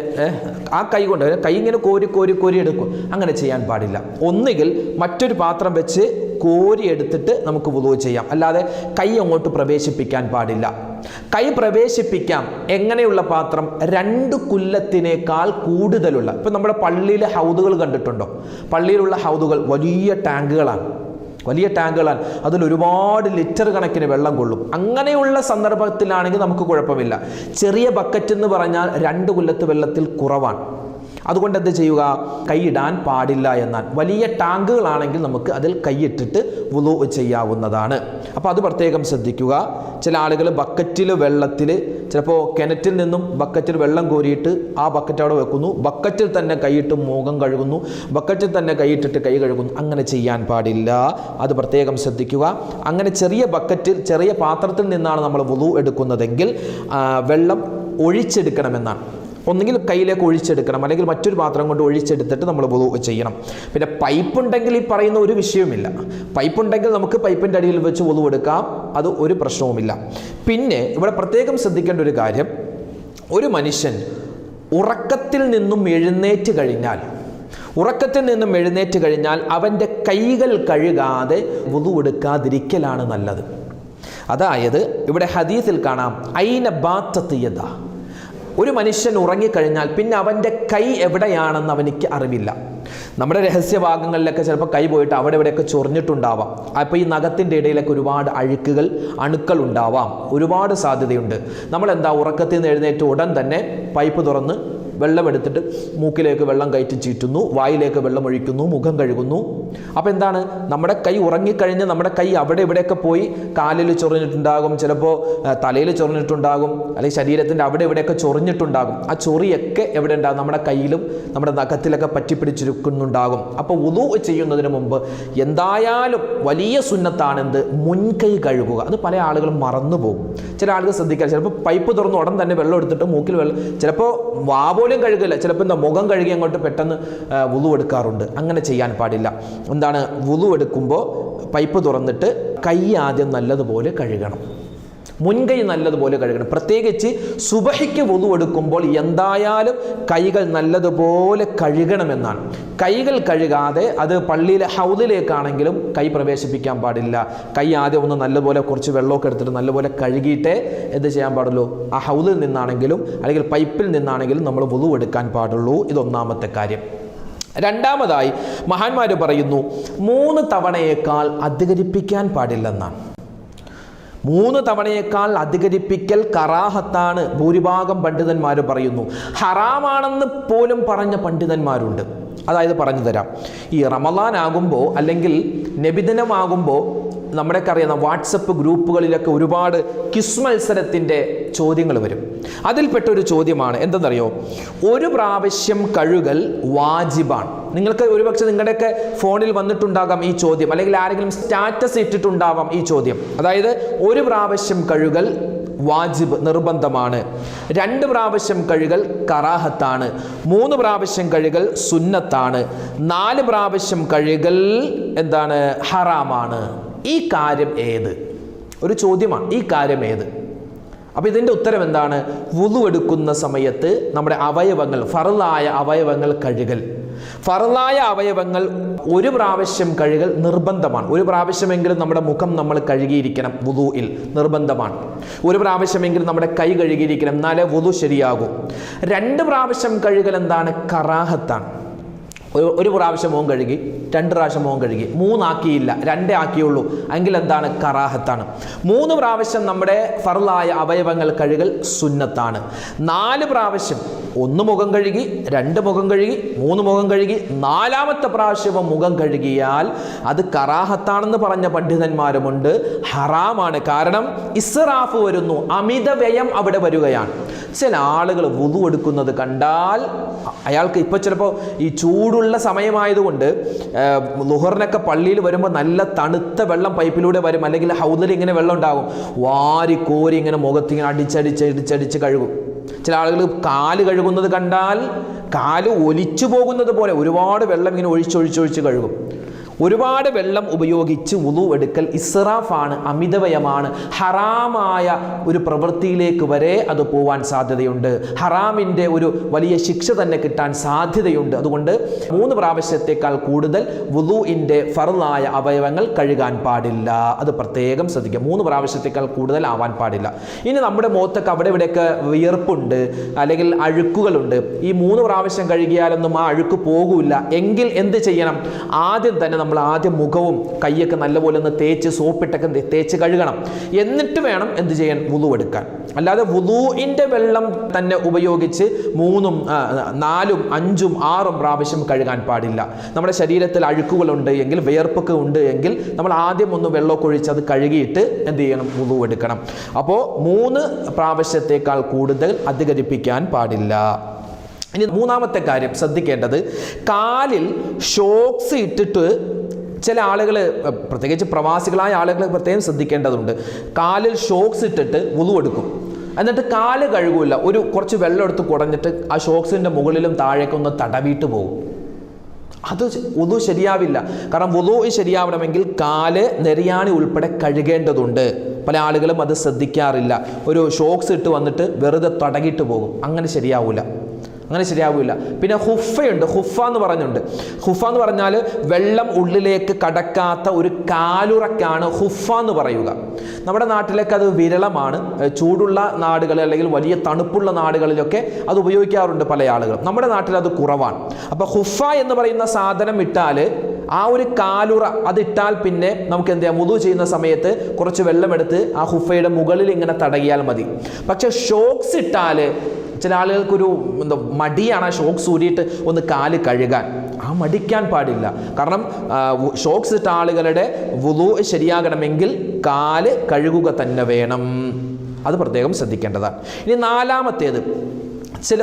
ആ കൈ കൊണ്ട് തന്നെ കൈ ഇങ്ങനെ കോരി കോരി കോരി എടുക്കും. അങ്ങനെ ചെയ്യാൻ പാടില്ല. ഒന്നുകിൽ മറ്റൊരു പാത്രം വെച്ച് കോരി എടുത്തിട്ട് നമുക്ക് വുളു ചെയ്യാം. അല്ലാതെ കൈ അങ്ങോട്ട് പ്രവേശിപ്പിക്കാൻ പാടില്ല. കൈ പ്രവേശിപ്പിക്കാം. എങ്ങനെയുള്ള പാത്രം? രണ്ട് കുല്ലത്തിനേക്കാൾ കൂടുതലുള്ള. ഇപ്പം നമ്മുടെ പള്ളിയിലെ ഹൗദുകൾ കണ്ടിട്ടുണ്ടോ? പള്ളിയിലുള്ള ഹൗദുകൾ വലിയ ടാങ്കുകളാണ്. വലിയ ടാങ്കുകളാണ്. അതിൽ ഒരുപാട് ലിറ്റർ കണക്കിന് വെള്ളം കൊള്ളും. അങ്ങനെയുള്ള സന്ദർഭത്തിലാണെങ്കിൽ നമുക്ക് കുഴപ്പമില്ല. ചെറിയ ബക്കറ്റ് എന്ന് പറഞ്ഞാൽ രണ്ട് കുല്ലത്ത് വെള്ളത്തിൽ കുറവാണ്. അതുകൊണ്ട് എന്ത് ചെയ്യുക? കൈയിടാൻ പാടില്ല എന്നാൽ വലിയ ടാങ്കുകളാണെങ്കിൽ നമുക്ക് അതിൽ കൈയിട്ടിട്ട് വുളു ചെയ്യാവുന്നതാണ്. അപ്പോൾ അത് പ്രത്യേകം ശ്രദ്ധിക്കുക. ചില ആളുകൾ ബക്കറ്റിൽ വെള്ളത്തിൽ ചിലപ്പോൾ കിണറ്റിൽ നിന്നും ബക്കറ്റിൽ വെള്ളം കോരിയിട്ട് ആ ബക്കറ്റ് അവിടെ വെക്കുന്നു. ബക്കറ്റിൽ തന്നെ കൈയിട്ട് മുഖം കഴുകുന്നു. ബക്കറ്റിൽ തന്നെ കൈയിട്ടിട്ട് കൈ കഴുകുന്നു. അങ്ങനെ ചെയ്യാൻ പാടില്ല. അത് പ്രത്യേകം ശ്രദ്ധിക്കുക. അങ്ങനെ ചെറിയ ബക്കറ്റിൽ ചെറിയ പാത്രത്തിൽ നിന്നാണ് നമ്മൾ വുളു എടുക്കുന്നതെങ്കിൽ വെള്ളം ഒഴിച്ചെടുക്കണമെന്നാണ്. ഒന്നുകിൽ കയ്യിലേക്ക് ഒഴിച്ചെടുക്കണം അല്ലെങ്കിൽ മറ്റൊരു പാത്രം കൊണ്ട് ഒഴിച്ചെടുത്തിട്ട് നമ്മൾ വുളു ചെയ്യണം. പിന്നെ പൈപ്പ് ഉണ്ടെങ്കിൽ ഈ പറയുന്ന ഒരു വിഷയവുമില്ല. പൈപ്പ് ഉണ്ടെങ്കിൽ നമുക്ക് പൈപ്പിന്റെ അടിയിൽ വെച്ച് വുളു എടുക്കാം അത് ഒരു പ്രശ്നവുമില്ല. പിന്നെ ഇവിടെ പ്രത്യേകം ശ്രദ്ധിക്കേണ്ട ഒരു കാര്യം ഒരു മനുഷ്യൻ ഉറക്കത്തിൽ നിന്നും എഴുന്നേറ്റ് കഴിഞ്ഞാൽ ഉറക്കത്തിൽ നിന്നും എഴുന്നേറ്റ് കഴിഞ്ഞാൽ അവന്റെ കൈകൾ കഴുകാതെ വുതുവെടുക്കാതിരിക്കലാണ് നല്ലത്. അതായത് ഇവിടെ ഹദീസിൽ കാണാം ഐന ബാത്തത്തിയത ഒരു മനുഷ്യൻ ഉറങ്ങിക്കഴിഞ്ഞാൽ പിന്നെ അവന്റെ കൈ എവിടെയാണെന്ന് അവനിക്ക് അറിവില്ല. നമ്മുടെ രഹസ്യഭാഗങ്ങളിലൊക്കെ ചിലപ്പോൾ കൈ പോയിട്ട് അവിടെ ഇവിടെയൊക്കെ ചൊറിഞ്ഞിട്ടുണ്ടാവാം. അപ്പോൾ ഈ നഖത്തിന്റെ ഇടയിലൊക്കെ ഒരുപാട് അഴുക്കുകൾ അണുക്കൾ ഉണ്ടാവാം. ഒരുപാട് സാധ്യതയുണ്ട്. നമ്മൾ എന്താ ഉറക്കത്തിൽ നിന്ന് എഴുന്നേറ്റ് ഉടൻ തന്നെ പൈപ്പ് തുറന്ന് വെള്ളം എടുത്തിട്ട് മൂക്കിലേക്ക് വെള്ളം കയറ്റി ചീറ്റുന്നു വായിലേക്ക് വെള്ളം ഒഴിക്കുന്നു മുഖം കഴുകുന്നു. അപ്പോൾ എന്താണ്? നമ്മുടെ കൈ ഉറങ്ങിക്കഴിഞ്ഞ് നമ്മുടെ കൈ അവിടെ ഇവിടെയൊക്കെ പോയി കാലിൽ ചൊറിഞ്ഞിട്ടുണ്ടാകും ചിലപ്പോൾ തലയിൽ ചൊറിഞ്ഞിട്ടുണ്ടാകും അല്ലെങ്കിൽ ശരീരത്തിന്റെ അവിടെ ഇവിടെയൊക്കെ ചൊറിഞ്ഞിട്ടുണ്ടാകും. ആ ചൊറിയൊക്കെ എവിടെ ഉണ്ടാകും? നമ്മുടെ കയ്യിലും നമ്മുടെ നഖത്തിലൊക്കെ പറ്റിപ്പിടിച്ചിരിക്കുന്നുണ്ടാകും. അപ്പോൾ ഉതു ചെയ്യുന്നതിന് മുമ്പ് എന്തായാലും വലിയ സുന്നത്താണെന്ത്? മുൻകൈ കഴുകുക. അത് പല ആളുകളും മറന്നു പോകും ചില ആളുകൾ ശ്രദ്ധിക്കാറ്. ചിലപ്പോൾ പൈപ്പ് തുറന്ന് ഉടൻ തന്നെ വെള്ളം എടുത്തിട്ട് മൂക്കിൽ വെള്ളം ചിലപ്പോൾ വാ പോലും കഴുകില്ല. ചിലപ്പോൾ എന്താ മുഖം കഴുകി അങ്ങോട്ട് പെട്ടെന്ന് വുളു എടുക്കാറുണ്ട്. അങ്ങനെ ചെയ്യാൻ പാടില്ല. എന്താണ്? വുളു എടുക്കുമ്പോൾ പൈപ്പ് തുറന്നിട്ട് കൈ ആദ്യം നല്ലതുപോലെ കഴുകണം. മുൻകൈ നല്ലതുപോലെ കഴുകണം. പ്രത്യേകിച്ച് സുബഹിക്ക് വധു എടുക്കുമ്പോൾ എന്തായാലും കൈകൾ നല്ലതുപോലെ കഴുകണമെന്നാണ്. കൈകൾ കഴുകാതെ അത് പള്ളിയിലെ ഹൗദിലേക്കാണെങ്കിലും കൈ പ്രവേശിപ്പിക്കാൻ പാടില്ല. കൈ ആദ്യം ഒന്ന് നല്ലപോലെ കുറച്ച് വെള്ളമൊക്കെ എടുത്തിട്ട് നല്ലപോലെ കഴുകിയിട്ടേ എന്ത് ചെയ്യാൻ പാടുള്ളൂ? ആ ഹൗദിൽ നിന്നാണെങ്കിലും അല്ലെങ്കിൽ പൈപ്പിൽ നിന്നാണെങ്കിലും നമ്മൾ വധു എടുക്കാൻ പാടുള്ളൂ. ഇതൊന്നാമത്തെ കാര്യം. രണ്ടാമതായി മഹാന്മാർ പറയുന്നു മൂന്ന് തവണയേക്കാൾ അധികരിപ്പിക്കാൻ പാടില്ലെന്നാണ്. മൂന്ന് തവണയേക്കാൾ അധികരിപ്പിക്കൽ കറാഹത്താണ്. ഭൂരിഭാഗം പണ്ഡിതന്മാർ പറയുന്നു. ഹറാമാണെന്ന് പോലും പറഞ്ഞ പണ്ഡിതന്മാരുണ്ട്. അതായത് പറഞ്ഞു തരാം. ഈ റമദാൻ ആകുമ്പോൾ അല്ലെങ്കിൽ നബിദിനമാകുമ്പോൾ നമ്മുടെയൊക്കെ അറിയുന്ന വാട്സപ്പ് ഗ്രൂപ്പുകളിലൊക്കെ ഒരുപാട് ക്വിസ് മത്സരത്തിന്റെ ചോദ്യങ്ങൾ വരും. അതിൽപ്പെട്ട ഒരു ചോദ്യമാണ് എന്തെന്നറിയോ? ഒരു പ്രാവശ്യം കഴുകൽ വാജിബാണ്. നിങ്ങൾക്ക് ഒരുപക്ഷെ നിങ്ങളുടെയൊക്കെ ഫോണിൽ വന്നിട്ടുണ്ടാകാം ഈ ചോദ്യം അല്ലെങ്കിൽ ആരെങ്കിലും സ്റ്റാറ്റസ് ഇട്ടിട്ടുണ്ടാവാം ഈ ചോദ്യം. അതായത് ഒരു പ്രാവശ്യം കഴുകൽ വാജിബ് നിർബന്ധമാണ് രണ്ട് പ്രാവശ്യം കഴുകൽ കറാഹത്താണ് മൂന്ന് പ്രാവശ്യം കഴുകൽ സുന്നത്താണ് നാല് പ്രാവശ്യം കഴുകൽ എന്താണ് ഹറാമാണ്. ഈ കാര്യം ഏത്? ഒരു ചോദ്യമാണ് ഈ കാര്യം ഏത്? അപ്പോൾ ഇതിന്റെ ഉത്തരം എന്താണ്? വുളു എടുക്കുന്ന സമയത്ത് നമ്മുടെ അവയവങ്ങൾ ഫറലായ അവയവങ്ങൾ കഴുകൽ. ഫറലായ അവയവങ്ങൾ ഒരു പ്രാവശ്യം കഴുകൽ നിർബന്ധമാണ്. ഒരു പ്രാവശ്യമെങ്കിലും നമ്മുടെ മുഖം നമ്മൾ കഴുകിയിരിക്കണം വുതുയിൽ നിർബന്ധമാണ്. ഒരു പ്രാവശ്യമെങ്കിലും നമ്മുടെ കൈ കഴുകിയിരിക്കണം എന്നാലേ വുതു ശരിയാകൂ. രണ്ട് പ്രാവശ്യം കഴുകൽ എന്താണ്? കറാഹത്താണ്. ഒരു പ്രാവശ്യം മുഖം കഴുകി. രണ്ട് പ്രാവശ്യം മുഖം കഴുകി. മൂന്നാക്കിയില്ല. രണ്ടേ ആക്കിയുള്ളൂ. എങ്കിൽ എന്താണ്? കറാഹത്താണ്. മൂന്ന് പ്രാവശ്യം നമ്മുടെ ഫറലായ അവയവങ്ങൾ കഴുകൽ സുന്നത്താണ്. നാല് പ്രാവശ്യം ഒന്ന് മുഖം കഴുകി രണ്ട് മുഖം കഴുകി മൂന്ന് മുഖം കഴുകി നാലാമത്തെ പ്രാവശ്യം മുഖം കഴുകിയാൽ അത് കറാഹത്താണെന്ന് പറഞ്ഞ പണ്ഡിതന്മാരുമുണ്ട്. ഹറാമാണ്. കാരണം ഇസ്റാഫ് വരുന്നു. അമിത വ്യയം അവിടെ വരികയാണ്. ചില ആളുകൾ വുതു എടുക്കുന്നത് കണ്ടാൽ അയാൾക്ക് ഇപ്പോൾ ചിലപ്പോൾ ഈ ചൂടുള്ള സമയമായതുകൊണ്ട് ലുഹറിനൊക്കെ പള്ളിയിൽ വരുമ്പോൾ നല്ല തണുത്ത വെള്ളം പൈപ്പിലൂടെ വരും. അല്ലെങ്കിൽ ഹൗദയിൽ ഇങ്ങനെ വെള്ളം ഉണ്ടാകും. വാരി കോരി ഇങ്ങനെ മുഖത്തിങ്ങനെ അടിച്ചടിച്ച് അടിച്ചടിച്ച് കഴുകും. ചില ആളുകൾ കാൽ കഴുകുന്നത് കണ്ടാൽ കാൽ ഒലിച്ചു പോകുന്നത് പോലെ ഒരുപാട് വെള്ളം ഇങ്ങനെ ഒഴിച്ചൊഴിച്ചൊഴിച്ച് കഴുകും. ഒരുപാട് വെള്ളം ഉപയോഗിച്ച് ഉളു എടുക്കൽ ഇസ്റാഫാണ് അമിതവയമാണ്. ഹറാമായ ഒരു പ്രവൃത്തിയിലേക്ക് വരെ അത് പോവാൻ സാധ്യതയുണ്ട്. ഹറാമിന്റെ ഒരു വലിയ ശിക്ഷ തന്നെ കിട്ടാൻ സാധ്യതയുണ്ട്. അതുകൊണ്ട് മൂന്ന് പ്രാവശ്യത്തേക്കാൾ കൂടുതൽ വുളുവിന്റെ ഫറുതായ അവയവങ്ങൾ കഴുകാൻ പാടില്ല. അത് പ്രത്യേകം ശ്രദ്ധിക്കുക. മൂന്ന് പ്രാവശ്യത്തേക്കാൾ കൂടുതൽ ആവാൻ പാടില്ല. ഇനി നമ്മുടെ മുഖത്തൊക്കെ അവിടെ ഇവിടെയൊക്കെ വിയർപ്പുണ്ട് അല്ലെങ്കിൽ അഴുക്കുകളുണ്ട്. ഈ മൂന്ന് പ്രാവശ്യം കഴുകിയാലൊന്നും ആ അഴുക്ക് പോകില്ല. എങ്കിൽ എന്ത് ചെയ്യണം? ആദ്യം തന്നെ നമ്മൾ ആദ്യം മുഖവും കൈയൊക്കെ നല്ലപോലെ ഒന്ന് തേച്ച് സോപ്പിട്ടൊക്കെ തേച്ച് കഴുകണം. എന്നിട്ട് വേണം എന്ത് ചെയ്യാൻ? വുതു എടുക്കാൻ. അല്ലാതെ വുതുവിന്റെ വെള്ളം തന്നെ ഉപയോഗിച്ച് മൂന്നും നാലും അഞ്ചും ആറും പ്രാവശ്യം കഴുകാൻ പാടില്ല. നമ്മുടെ ശരീരത്തിൽ അഴുക്കുകളുണ്ട് എങ്കിൽ വിയർപ്പൊക്കെ ഉണ്ട് എങ്കിൽ നമ്മൾ ആദ്യം ഒന്ന് വെള്ളമൊക്കെ ഒഴിച്ച് അത് കഴുകിയിട്ട് എന്ത് ചെയ്യണം? വുതു എടുക്കണം. അപ്പോൾ മൂന്ന് പ്രാവശ്യത്തേക്കാൾ കൂടുതൽ അധികരിപ്പിക്കാൻ പാടില്ല. ഇനി മൂന്നാമത്തെ കാര്യം ശ്രദ്ധിക്കേണ്ടത് കാലിൽ ഷോക്സ് ഇട്ടിട്ട് ചില ആളുകൾ പ്രത്യേകിച്ച് പ്രവാസികളായ ആളുകൾ പ്രത്യേകം ശ്രദ്ധിക്കേണ്ടതുണ്ട്. കാലിൽ ഷോക്സ് ഇട്ടിട്ട് വുളു എടുക്കും എന്നിട്ട് കാൽ കഴുകില്ല. ഒരു കുറച്ച് വെള്ളം എടുത്ത് കുടഞ്ഞിട്ട് ആ ഷോക്സിന്റെ മുകളിലും താഴേക്കൊന്ന് തടവിയിട്ട് പോകും അത് ഒതു ശരിയാവില്ല. കാരണം വുതു ശരിയാവണമെങ്കിൽ കാൽ നെരിയാണി ഉൾപ്പെടെ കഴുകേണ്ടതുണ്ട്. പല ആളുകളും അത് ശ്രദ്ധിക്കാറില്ല. ഒരു ഷോക്സ് ഇട്ട് വന്നിട്ട് വെറുതെ തടകിയിട്ട് പോകും. അങ്ങനെ ശരിയാവില്ല അങ്ങനെ ശരിയാവില്ല. പിന്നെ ഹുഫയുണ്ട്. ഹുഫ എന്ന് പറഞ്ഞുണ്ട്. ഹുഫ എന്ന് പറഞ്ഞാൽ വെള്ളം ഉള്ളിലേക്ക് കടക്കാത്ത ഒരു കാലുറക്കാണ് ഹുഫ എന്ന് പറയുക. നമ്മുടെ നാട്ടിലേക്ക് അത് വിരളമാണ്. ചൂടുള്ള നാടുകൾ അല്ലെങ്കിൽ വലിയ തണുപ്പുള്ള നാടുകളിലൊക്കെ അത് ഉപയോഗിക്കാറുണ്ട് പല ആളുകളും. നമ്മുടെ നാട്ടിൽ അത് കുറവാണ്. അപ്പോൾ ഹുഫ എന്ന് പറയുന്ന സാധനം ഇട്ടാൽ ആ ഒരു കാലുറ അതിട്ടാൽ പിന്നെ നമുക്ക് എന്ത് ചെയ്യാം? മുതു ചെയ്യുന്ന സമയത്ത് കുറച്ച് വെള്ളമെടുത്ത് ആ ഹുഫയുടെ മുകളിൽ ഇങ്ങനെ തടകിയാൽ മതി. പക്ഷെ ഷോക്സ് ഇട്ടാൽ ചില ആളുകൾക്കൊരു എന്താ മടിയാണ് ആ ഷോക്സ് ഊരിയിട്ട് ഒന്ന് കാൽ കഴുകാൻ. ആ മടിക്കാൻ പാടില്ല. കാരണം ഷോക്സ് ഇട്ട ആളുകളുടെ വുതു ശരിയാകണമെങ്കിൽ കാൽ കഴുകുക തന്നെ വേണം. അത് പ്രത്യേകം ശ്രദ്ധിക്കേണ്ടതാണ്. ഇനി നാലാമത്തേത്. ചില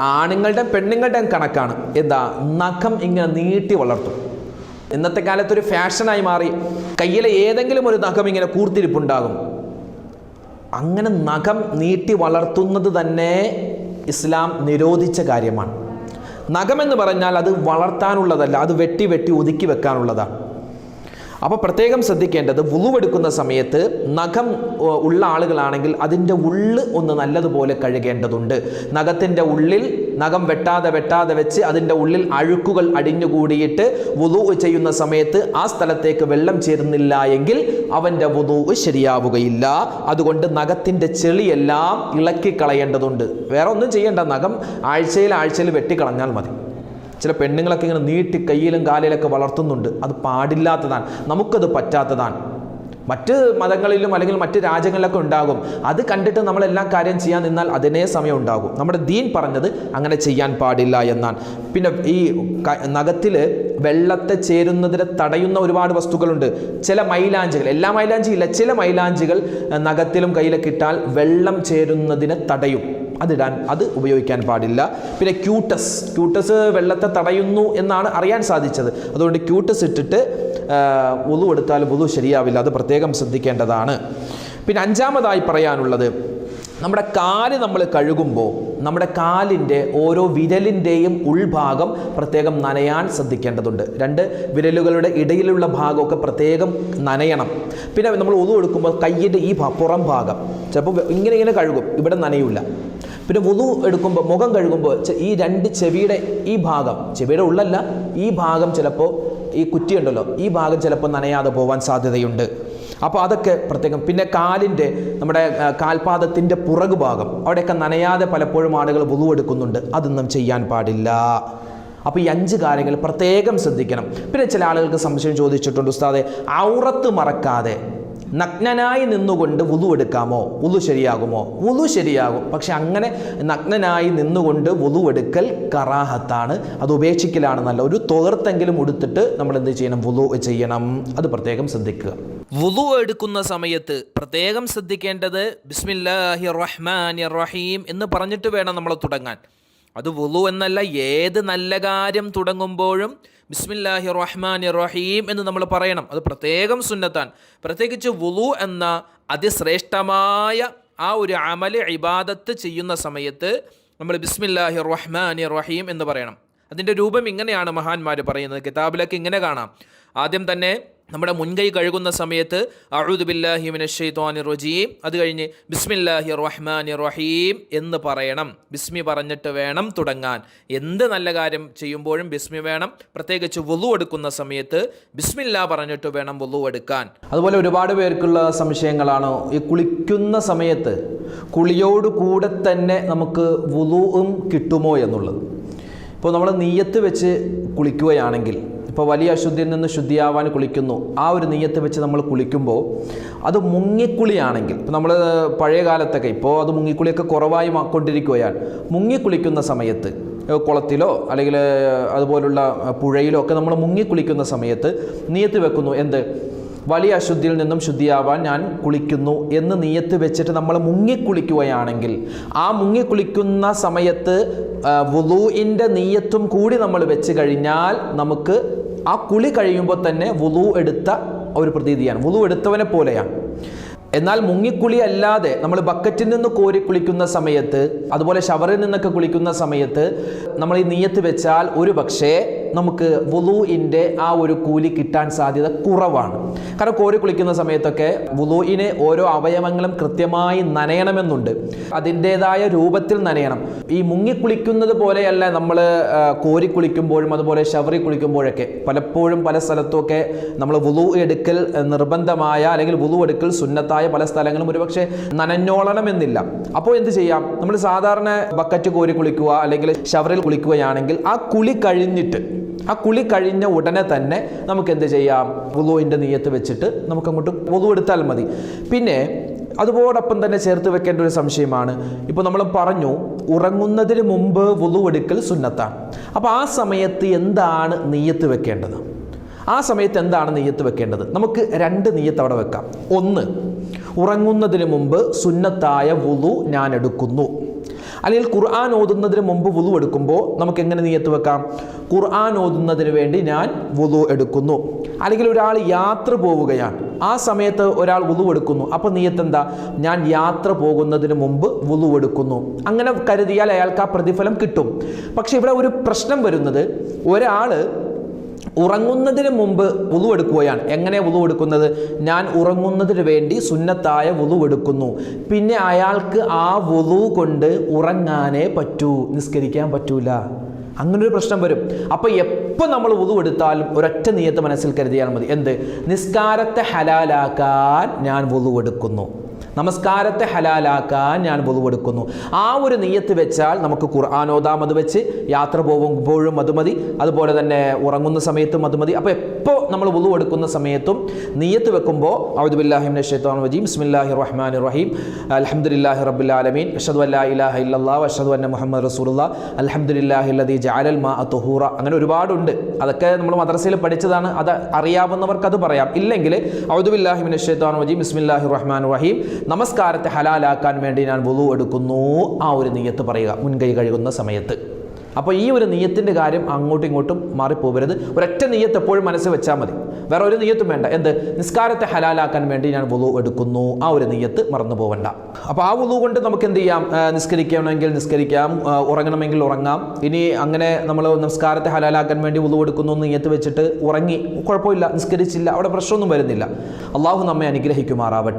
ആണുങ്ങളുടെയും പെണ്ണുങ്ങളുടെയും കണക്കാണ്. എന്താ? നഖം ഇങ്ങനെ നീട്ടി വളർത്തും. ഇന്നത്തെ കാലത്ത് ഒരു ഫാഷനായി മാറി കയ്യിലെ ഏതെങ്കിലും ഒരു നഖം ഇങ്ങനെ കൂർത്തിരിപ്പുണ്ടാകും. അങ്ങനെ നഖം നീട്ടി വളർത്തുന്നത് തന്നെ ഇസ്ലാം നിരോധിച്ച കാര്യമാണ്. നഖമെന്ന് പറഞ്ഞാൽ അത് വളർത്താനുള്ളതല്ല അത് വെട്ടി വെട്ടി ഒതുക്കി വെക്കാനുള്ളതാണ്. അപ്പോൾ പ്രത്യേകം ശ്രദ്ധിക്കേണ്ടത് വുളുവെടുക്കുന്ന സമയത്ത് നഖം ഉള്ള ആളുകളാണെങ്കിൽ അതിന്റെ ഉള്ള് ഒന്ന് നല്ലതുപോലെ കഴുകേണ്ടതുണ്ട്. നഖത്തിന്റെ ഉള്ളിൽ നഖം വെട്ടാതെ വെട്ടാതെ വെച്ച് അതിന്റെ ഉള്ളിൽ അഴുക്കുകൾ അടിഞ്ഞുകൂടിയിട്ട് വുതു ചെയ്യുന്ന സമയത്ത് ആ സ്ഥലത്തേക്ക് വെള്ളം ചേരുന്നില്ല എങ്കിൽ അവന്റെ വുളു ശരിയാവുകയില്ല. അതുകൊണ്ട് നഖത്തിന്റെ ചെളിയെല്ലാം ഇളക്കി കളയേണ്ടതുണ്ട് വേറെ ഒന്നും ചെയ്യേണ്ട. നഖം ആഴ്ചയിൽ ആഴ്ചയിൽ വെട്ടിക്കളഞ്ഞാൽ മതി. ചില പെണ്ണുങ്ങളൊക്കെ ഇങ്ങനെ നീട്ടി കയ്യിലും കാലിലൊക്കെ വളർത്തുന്നുണ്ട്. അത് പാടില്ലാത്തതാണ്. നമുക്കത് പറ്റാത്തതാണ്. മറ്റ് മതങ്ങളിലും അല്ലെങ്കിൽ മറ്റ് രാജ്യങ്ങളിലൊക്കെ ഉണ്ടാകും. അത് കണ്ടിട്ട് നമ്മൾ എല്ലാ കാര്യം ചെയ്യാൻ നിന്നാൽ അതിനേ സമയം ഉണ്ടാകും. നമ്മുടെ ദീൻ പറഞ്ഞത് അങ്ങനെ ചെയ്യാൻ പാടില്ല എന്നാണ്. പിന്നെ ഈ നഖത്തിൽ വെള്ളത്തെ ചേരുന്നതിനെ തടയുന്ന ഒരുപാട് വസ്തുക്കളുണ്ട്. ചില മൈലാഞ്ചികൾ എല്ലാ മൈലാഞ്ചിയില്ല ചില മൈലാഞ്ചികൾ നഖത്തിലും കയ്യിലൊക്കെ ഇട്ടാൽ വെള്ളം ചേരുന്നതിനെ തടയും. അതിടാൻ അത് ഉപയോഗിക്കാൻ പാടില്ല. പിന്നെ ക്യൂട്ടസ്. ക്യൂട്ടസ് വെള്ളത്തെ തടയുന്നു എന്നാണ് അറിയാൻ സാധിച്ചത്. അതുകൊണ്ട് ക്യൂട്ടസ് ഇട്ടിട്ട് ഉതു എടുത്താൽ ഉതു ശരിയാവില്ല. അത് പ്രത്യേകം ശ്രദ്ധിക്കേണ്ടതാണ്. പിന്നെ അഞ്ചാമതായി പറയാനുള്ളത് നമ്മുടെ കാൽ നമ്മൾ കഴുകുമ്പോൾ നമ്മുടെ കാലിന്റെ ഓരോ വിരലിന്റെയും ഉൾഭാഗം പ്രത്യേകം നനയാൻ ശ്രദ്ധിക്കേണ്ടതുണ്ട്. രണ്ട് വിരലുകളുടെ ഇടയിലുള്ള ഭാഗമൊക്കെ പ്രത്യേകം നനയണം. പിന്നെ നമ്മൾ ഒതു കൊടുക്കുമ്പോൾ കയ്യിന്റെ ഈ പുറം ഭാഗം. ചിലപ്പോൾ ഇങ്ങനെ ഇങ്ങനെ കഴുകും. ഇവിടെ നനയില്ല പിന്നെ വുതു എടുക്കുമ്പോൾ മുഖം കഴുകുമ്പോൾ ഈ രണ്ട് ചെവിയുടെ ഈ ഭാഗം ചെവിയുടെ ഉള്ളല്ല ഈ ഭാഗം ചിലപ്പോൾ ഈ കുറ്റിയുണ്ടല്ലോ ഈ ഭാഗം ചിലപ്പോൾ നനയാതെ പോകാൻ സാധ്യതയുണ്ട്. അപ്പോൾ അതൊക്കെ പ്രത്യേകം. പിന്നെ കാലിന്റെ നമ്മുടെ കാൽപാദത്തിന്റെ പുറകു ഭാഗം അവിടെയൊക്കെ നനയാതെ പലപ്പോഴും ആളുകൾ എടുക്കുന്നുണ്ട്. അതൊന്നും ചെയ്യാൻ പാടില്ല. അപ്പോൾ ഈ അഞ്ച് കാര്യങ്ങൾ പ്രത്യേകം ശ്രദ്ധിക്കണം. പിന്നെ ചില ആളുകൾക്ക് സംശയം ചോദിച്ചിട്ടുണ്ട് ഉസ്താദെ ഔറത്ത് മറക്കാതെ നഗ്നനായി നിന്നുകൊണ്ട് വുതു എടുക്കാമോ? വുതു ശരിയാകുമോ? വുതു ശരിയാകും. പക്ഷെ അങ്ങനെ നഗ്നനായി നിന്നുകൊണ്ട് വുതു എടുക്കൽ കറാഹത്താണ്. അത് ഉപേക്ഷിക്കലാണ് നല്ല ഒരു തുകർത്തെങ്കിലും ഉടുത്തിട്ട് നമ്മൾ എന്ത് ചെയ്യണം? വുതു ചെയ്യണം. അത് പ്രത്യേകം ശ്രദ്ധിക്കുക. വുതു എടുക്കുന്ന സമയത്ത് പ്രത്യേകം ശ്രദ്ധിക്കേണ്ടത് ബിസ്മില്ലാഹി റഹ്മാനി റഹീം എന്ന് പറഞ്ഞിട്ട് വേണം നമ്മൾ തുടങ്ങാൻ. അത് വുതു എന്നല്ല ഏത് നല്ല കാര്യം തുടങ്ങുമ്പോഴും ബിസ്മില്ലാഹി റഹ്മാൻ റഹീം എന്ന് നമ്മൾ പറയണം. അത് പ്രത്യേകം സുന്നത്താൻ. പ്രത്യേകിച്ച് വുളു എന്ന അതിശ്രേഷ്ഠമായ ആ ഒരു അമൽ ഇബാദത്ത് ചെയ്യുന്ന സമയത്ത് നമ്മൾ ബിസ്മില്ലാഹി റഹ്മാൻ റഹീം എന്ന് പറയണം. അതിന്റെ രൂപം ഇങ്ങനെയാണ് മഹാന്മാർ പറയുന്നത്. കിതാബിലൊക്കെ ഇങ്ങനെ കാണാം. ആദ്യം തന്നെ നമ്മുടെ മുൻകൈ കഴുകുന്ന സമയത്ത് അഴുദ് ബില്ലാഹി മിനശ്ശൈത്വാനി റജീം. അത് കഴിഞ്ഞ് ബിസ്മില്ലാഹി റഹ്മാനി റഹീം എന്ന് പറയണം. ബിസ്മി പറഞ്ഞിട്ട് വേണം തുടങ്ങാൻ. എന്ത് നല്ല കാര്യം ചെയ്യുമ്പോഴും ബിസ്മി വേണം. പ്രത്യേകിച്ച് വുളു എടുക്കുന്ന സമയത്ത് ബിസ്മില്ല പറഞ്ഞിട്ട് വേണം വുളു എടുക്കാൻ. അതുപോലെ ഒരുപാട് പേർക്കുള്ള സംശയങ്ങളാണ്. ഈ കുളിക്കുന്ന സമയത്ത് കുളിയോട് കൂടെ തന്നെ നമുക്ക് വുളുവും കിട്ടുമോ എന്നുള്ളത്. ഇപ്പോൾ നമ്മൾ നീയത്ത് വെച്ച് കുളിക്കുകയാണെങ്കിൽ ഇപ്പോൾ വലിയ അശുദ്ധിയിൽ നിന്ന് ശുദ്ധിയാവാൻ കുളിക്കുന്നു. ആ ഒരു നെയ്യത്ത് വെച്ച് നമ്മൾ കുളിക്കുമ്പോൾ അത് മുങ്ങിക്കുളിയാണെങ്കിൽ ഇപ്പോൾ നമ്മൾ പഴയ കാലത്തൊക്കെ ഇപ്പോൾ അത് മുങ്ങിക്കുളിയൊക്കെ കുറവായി കൊണ്ടിരിക്കുകയാണ്. മുങ്ങിക്കുളിക്കുന്ന സമയത്ത് കുളത്തിലോ അല്ലെങ്കിൽ അതുപോലുള്ള പുഴയിലോ ഒക്കെ നമ്മൾ മുങ്ങിക്കുളിക്കുന്ന സമയത്ത് നീയത്ത് വെക്കുന്നു. എന്ത്? വലിയ അശുദ്ധിയിൽ നിന്നും ശുദ്ധിയാവാൻ ഞാൻ കുളിക്കുന്നു എന്ന് നീയത്ത് വെച്ചിട്ട് നമ്മൾ മുങ്ങിക്കുളിക്കുകയാണെങ്കിൽ ആ മുങ്ങിക്കുളിക്കുന്ന സമയത്ത് വുലൂഇന്റെ നീയത്തും കൂടി നമ്മൾ വെച്ച് കഴിഞ്ഞാൽ നമുക്ക് ആ കുളി കഴിയുമ്പോൾ തന്നെ വുളു എടുത്ത ഒരു പ്രതീതിയാണ്. വുളു എടുത്തവനെ പോലെയാണ്. എന്നാൽ മുങ്ങിക്കുളി അല്ലാതെ നമ്മൾ ബക്കറ്റിൽ നിന്ന് കോരി കുളിക്കുന്ന സമയത്ത് അതുപോലെ ഷവറിൽ നിന്നൊക്കെ കുളിക്കുന്ന സമയത്ത് നമ്മൾ ഈ നീയത്ത് വെച്ചാൽ ഒരു പക്ഷേ നമുക്ക് വുലൂഇന്റെ ആ ഒരു കൂലി കിട്ടാൻ സാധ്യത കുറവാണ്. കാരണം കോരി കുളിക്കുന്ന സമയത്തൊക്കെ വുലൂഇനെ ഓരോ അവയവങ്ങളും കൃത്യമായി നനയണമെന്നുണ്ട്. അതിന്റേതായ രൂപത്തിൽ നനയണം. ഈ മുങ്ങിക്കുളിക്കുന്നത് പോലെയല്ല നമ്മൾ കോരി കുളിക്കുമ്പോഴും അതുപോലെ ശവറി കുളിക്കുമ്പോഴൊക്കെ. പലപ്പോഴും പല സ്ഥലത്തുമൊക്കെ നമ്മൾ വുലു എടുക്കൽ നിർബന്ധമായ അല്ലെങ്കിൽ വുലു എടുക്കൽ സുന്നത്തായ പല സ്ഥലങ്ങളും ഒരുപക്ഷെ നനഞ്ഞോളണമെന്നില്ല. അപ്പോൾ എന്ത് ചെയ്യാം? നമ്മൾ സാധാരണ ബക്കറ്റ് കോരി കുളിക്കുക അല്ലെങ്കിൽ ഷവറിൽ കുളിക്കുകയാണെങ്കിൽ ആ കുളി കഴിഞ്ഞിട്ട് ആ കുളി കഴിഞ്ഞ ഉടനെ തന്നെ നമുക്ക് എന്ത് ചെയ്യാം? വുളുവിന്റെ നീയത്ത് വെച്ചിട്ട് നമുക്കങ്ങോട്ട് വുളു എടുത്താൽ മതി. പിന്നെ അതോടൊപ്പം തന്നെ ചേർത്ത് വെക്കേണ്ട ഒരു സംശയമാണ്. ഇപ്പോൾ നമ്മൾ പറഞ്ഞു ഉറങ്ങുന്നതിന് മുമ്പ് വുതുവെടുക്കൽ സുന്നത്താണ്. അപ്പോൾ ആ സമയത്ത് എന്താണ് നീയത്ത് വെക്കേണ്ടത്? ആ സമയത്ത് എന്താണ് നെയ്യത്ത് വെക്കേണ്ടത്? നമുക്ക് രണ്ട് നെയ്യത്ത് അവിടെ വെക്കാം. ഒന്ന് ഉറങ്ങുന്നതിന് മുമ്പ് സുന്നത്തായ വുളു ഞാൻ എടുക്കുന്നു. അല്ലെങ്കിൽ ഖുർആൻ ഓതുന്നതിന് മുമ്പ് വുളു എടുക്കുമ്പോൾ നമുക്ക് എങ്ങനെ നീയത്ത് വെക്കാം? ഖുർആൻ ഓതുന്നതിന് വേണ്ടി ഞാൻ വുളു എടുക്കുന്നു. അല്ലെങ്കിൽ ഒരാൾ യാത്ര പോവുകയാണ്. ആ സമയത്ത് ഒരാൾ വുളു എടുക്കുന്നു. അപ്പോൾ നീയത്ത് എന്താ ഞാൻ യാത്ര പോകുന്നതിന് മുമ്പ് വുളു എടുക്കുന്നു. അങ്ങനെ കരുതിയാൽ അയാൾക്ക് ആ പ്രതിഫലം കിട്ടും. പക്ഷേ ഇവിടെ ഒരു പ്രശ്നം വരുന്നത്. ഒരാൾ ഉറങ്ങുന്നതിന് മുമ്പ് വുളു എടുക്കുകയാണ്. എങ്ങനെ വുളു എടുക്കുന്നത്? ഞാൻ ഉറങ്ങുന്നതിന് വേണ്ടി സുന്നത്തായ വുളു എടുക്കുന്നു. പിന്നെ അയാൾക്ക് ആ വുളു കൊണ്ട് ഉറങ്ങാനേ പറ്റൂ നിസ്കരിക്കാൻ പറ്റൂല. അങ്ങനൊരു പ്രശ്നം വരും. അപ്പോൾ എപ്പോൾ നമ്മൾ വുളു എടുത്താലും ഒരൊറ്റ നിയത്ത് മനസ്സിൽ കരുതിയാൽ മതി. എന്ത്? നിസ്കാരത്തെ ഹലാലാക്കാൻ ഞാൻ വുളു എടുക്കുന്നു. നമസ്കാരത്തെ ഹലാലാക്കാൻ ഞാൻ എടുക്കുന്നു ആ ഒരു നെയ്യത്ത് വെച്ചാൽ നമുക്ക് ഖുർആാനോദാം അത് വെച്ച് യാത്ര പോകുമ്പോഴും അത് മതി അതുപോലെ തന്നെ ഉറങ്ങുന്ന സമയത്തും അത് മതി അപ്പോൾ എപ്പോൾ നമ്മൾ എടുക്കുന്ന സമയത്തും നെയ്യത്ത് വെക്കുമ്പോൾ അബുദുബില്ലാഹിം ഷെയ്ത്താൻ വജീം ബിസ്മില്ലാഹി റഹ്മാൻ റഹീം. അൽഹംദുലില്ലാഹി റബ്ബിൽ ആലമീൻ. അഷ്ഹദു അല്ലാ ഇലാഹ ഇല്ലാ അഷ്ഹദു അന്ന മുഹമ്മദ് റസൂലുള്ള. അൽഹംദുലില്ലാഹി അല്ലദീ ജഅലൽ മാ തുഹൂറ. അങ്ങനെ ഒരുപാടുണ്ട്. അതൊക്കെ നമ്മൾ മദ്രസയിൽ പഠിച്ചതാണ്. അത് അറിയാവുന്നവർക്ക് അത് പറയാം. ഇല്ലെങ്കിൽ ഔദുബില്ലാഹി ഷെയ്ത്താൻ വജീം ബിസ്മില്ലാഹി റഹ്മാൻ റഹീം. നമസ്കാരത്തെ ഹലാലാക്കാൻ വേണ്ടി ഞാൻ വുളു എടുക്കുന്നു. ആ ഒരു നീയത്ത് പറയുക മുൻകൈ കഴുകുന്ന സമയത്ത്. അപ്പോൾ ഈ ഒരു നീയത്തിന്റെ കാര്യം അങ്ങോട്ടും ഇങ്ങോട്ടും മാറിപ്പോകരുത് ഒരൊറ്റ നീയത്ത് എപ്പോഴും മനസ്സിൽ വെച്ചാൽ മതി. വേറെ ഒരു നീയത്തും വേണ്ട. എന്ത്? നിസ്കാരത്തെ ഹലാലാക്കാൻ വേണ്ടി ഞാൻ വുളു എടുക്കുന്നു. ആ ഒരു നീയത്ത് മറന്നു പോവണ്ട. അപ്പോൾ ആ വുളു കൊണ്ട് നമുക്ക് എന്ത് ചെയ്യാം? നിസ്കരിക്കണമെങ്കിൽ നിസ്കരിക്കാം. ഉറങ്ങണമെങ്കിൽ ഉറങ്ങാം. ഇനി അങ്ങനെ നമ്മൾ നിസ്കാരത്തെ ഹലാലാക്കാൻ വേണ്ടി വുളു എടുക്കുന്നു നീയത്ത് വെച്ചിട്ട് ഉറങ്ങി. കുഴപ്പമില്ല നിസ്കരിച്ചില്ല. അവിടെ പ്രശ്നമൊന്നും വരുന്നില്ല. അള്ളാഹു നമ്മെ അനുഗ്രഹിക്കുമാറാവട്ടെ.